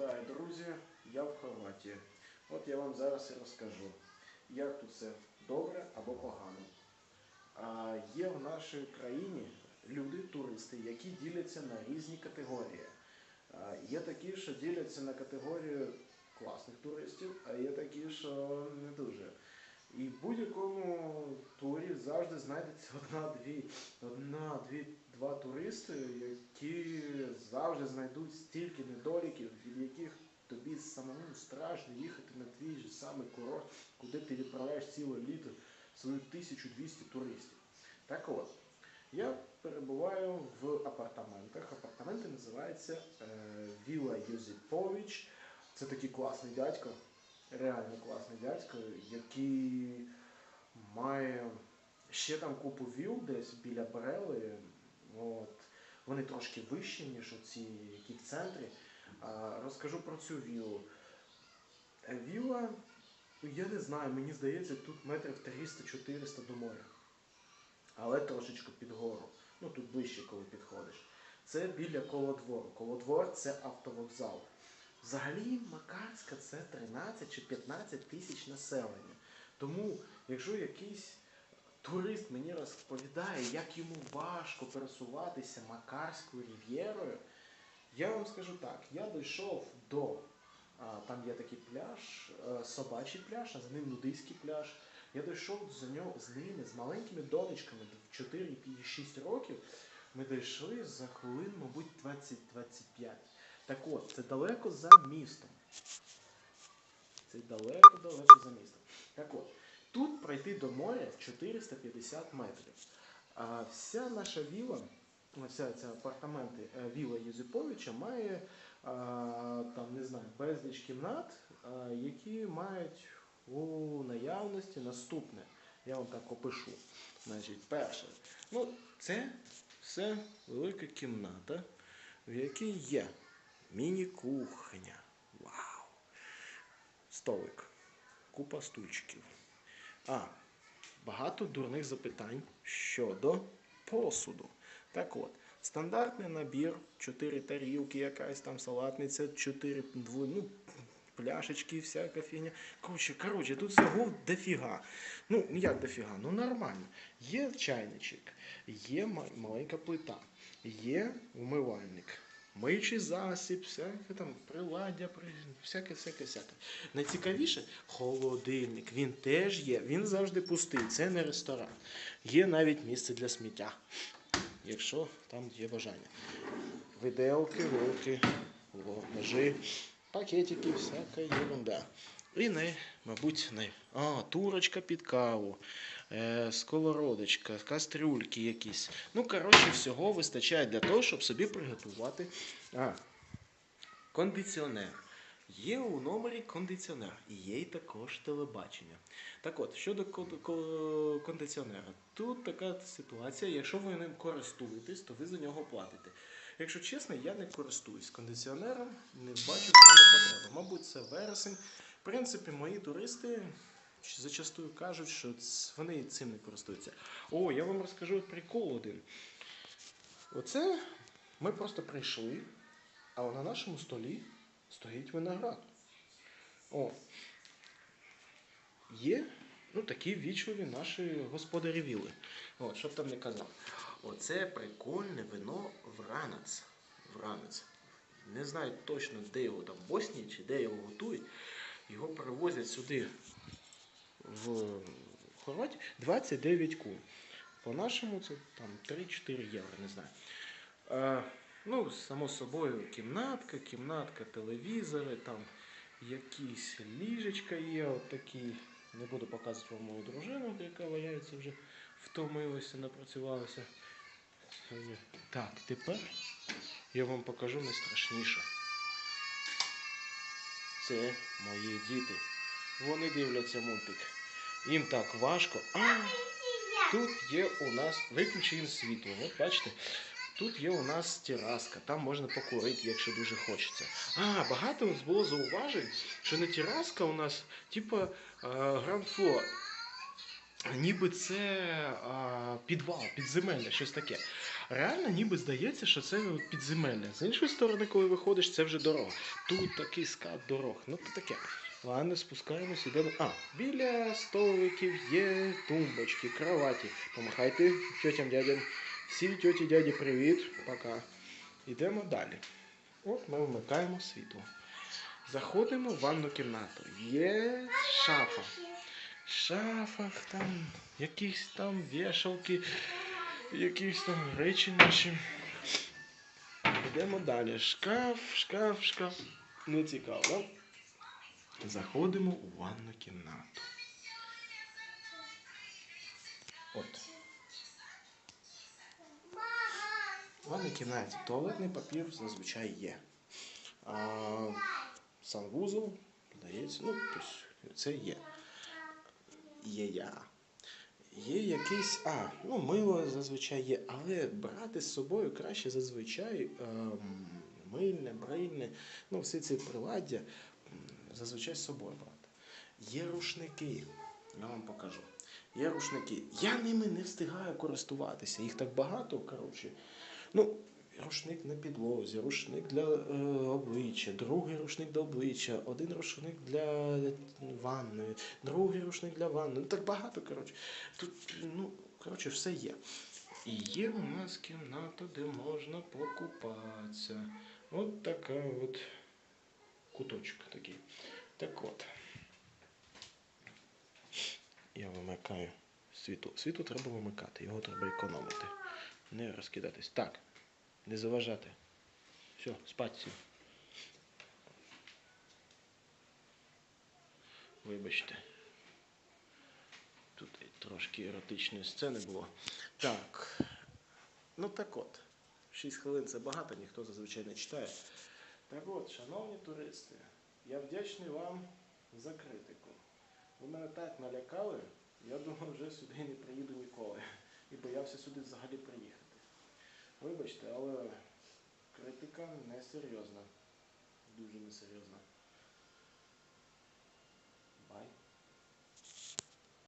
Вітаю, друзі! Я в Хорватії. От я вам зараз і розкажу, як тут все добре або погано. А, є в нашій країні люди, туристи, які діляться на різні категорії. А, є такі, що діляться на категорію класних туристів, а є такі, що не дуже. І в будь-якому турі завжди знайдеться одна-дві, одна-дві, два туристи, які завжди знайдуть стільки недоліків, від яких тобі самому страшно їхати на твій же самий курорт, куди ти відправляєш ціле літо свою 1200 туристів. Так от, я перебуваю в апартаментах. Апартаменти називаються е, Віла Юзіпович. Це такий класний дядько, реально класний дядько, який має ще там купу віл десь біля Брели. От. Вони трошки вищі, ніж в центрі. Розкажу про цю вілу. Е, Віла, я не знаю, мені здається, тут метрів 300-400 до моря. Але трошечки під гору. Ну тут вище, коли підходиш. Це біля колодвору. Колодвор це автовокзал. Взагалі Макарська це 13 чи 15 тисяч населення. Тому, якщо якийсь турист мені розповідає, як йому важко пересуватися Макарською рів'єрою, я вам скажу так: я дійшов до там є такий пляж, е, собачий пляж, а за ним нудистський пляж. Я дійшов за нього з ними, з маленькими донечками в 4-6 років. Ми дійшли за хвилин, мабуть, 20-25. Так от, це далеко за містом. Це далеко-далеко за містом. Так от, тут пройти до моря 450 метрів. А вся наша віла, вся ця апартаменти е, віла Юзиповича має а, там, не знаю, безліч кімнат, а, які мають у наявності наступне. Я вам так опишу. Значить, перше. Ну, це все велика кімната, в якій є міні-кухня. Вау! Столик, купа стульчиків. А, багато дурних запитань щодо посуду. Так от, стандартний набір, 4 тарілки, якась там салатниця, 4 дво, ну, пляшечки, всяка фігня. Коротше, коротше, тут всього дофіга. Ну, як дофіга? Ну нормально. Є чайничок, є маленька плита, є умивальник. Миючий засіб, всяке там приладдя, всяке, всяке, всяке. Найцікавіше холодильник. Він теж є. Він завжди пустий. Це не ресторан. Є навіть місце для сміття, якщо там є бажання. Виделки, вилки, ножи, пакетики, всяка ерунда. І не, мабуть, не. А, турочка під каву, е, сковородочка, кастрюльки якісь. Ну, коротше, всього вистачає для того, щоб собі приготувати. А, кондиціонер. Є у номері кондиціонер, і є й також телебачення. Так от, щодо ко- ко- кондиціонера, тут така ситуація, якщо ви ним користуєтесь, то ви за нього платите. Якщо чесно, я не користуюсь кондиціонером, не бачу в цьому потреби. Мабуть, це вересень. В принципі, мої туристи зачастую кажуть, що вони цим не користуються. О, я вам розкажу прикол один. Оце ми просто прийшли, а на нашому столі стоїть виноград. О, є ну, такі вічливі наші господарі віли. От, щоб там не казав. Оце прикольне вино Вранець. Вранець. Не знаю точно, де його там в Боснії чи де його готують. Його привозять сюди в Хорватію 29 кун. По-нашому це там 3-4 євро, не знаю. Е, ну, само собою, кімнатка, кімнатка, телевізори, там якісь ліжечка є, от. Не буду показувати вам мою дружину, яка валяється вже втомилася, напрацювалася. Так, тепер я вам покажу найстрашніше. Це мої діти. Вони дивляться мультик. Їм так важко. А, тут є у нас. Виключуємо світло. От бачите, тут є у нас тераска, там можна покурити, якщо дуже хочеться. А, багато було зауважень, що не тераска у нас, типа гранд флор. Ніби це а, підвал, підземелля, щось таке. Реально, ніби здається, що це підземелля. З іншої сторони, коли виходиш, це вже дорога. Тут такий скат дорог. Ну, то таке. Ладно, спускаємось, ідемо. А, біля столиків є тумбочки, кроваті. Помахайте тьотям, дядям. Всі тьоті, дяді, привіт, пока. Йдемо далі. От ми вмикаємо світло. Заходимо в ванну кімнату. Є шафа. Шафах там якісь там вішалки, якісь там речі наші. Йдемо далі. Шкаф, шкаф, шкаф. Не цікаво? Заходимо у ванну кімнату. От. В ванній кімнаті туалетний папір зазвичай є. А, санвузол, здається, ну, тобто це є. Є я. Є якийсь. А, ну, мило зазвичай є, але брати з собою краще зазвичай ем, мильне, брильне, ну, всі ці приладдя зазвичай з собою брати. Є рушники, я вам покажу. Є рушники. Я ними не встигаю користуватися. Їх так багато, коротше. Ну, рушник на підлозі, рушник для е, обличчя, другий рушник для обличчя, один рушник для ванної, другий рушник для ванної. Ну так багато, коротше. Тут, ну, коротше, все є. І є у нас кімната, де можна покупатися. От така от куточок такий. Так от. Я вимикаю світло. Світло треба вимикати, його треба економити. Не розкидатись. Так, не заважати. Все, спать всім. Вибачте. Тут трошки еротичної сцени було. Так. Ну так от. 6 хвилин це багато, ніхто зазвичай не читає. Так от, шановні туристи, я вдячний вам за критику. Ви мене так налякали, я думав, вже сюди не приїду ніколи. І боявся сюди взагалі приїхати. Вибачте, але критика несерйозна. Дуже несерйозна.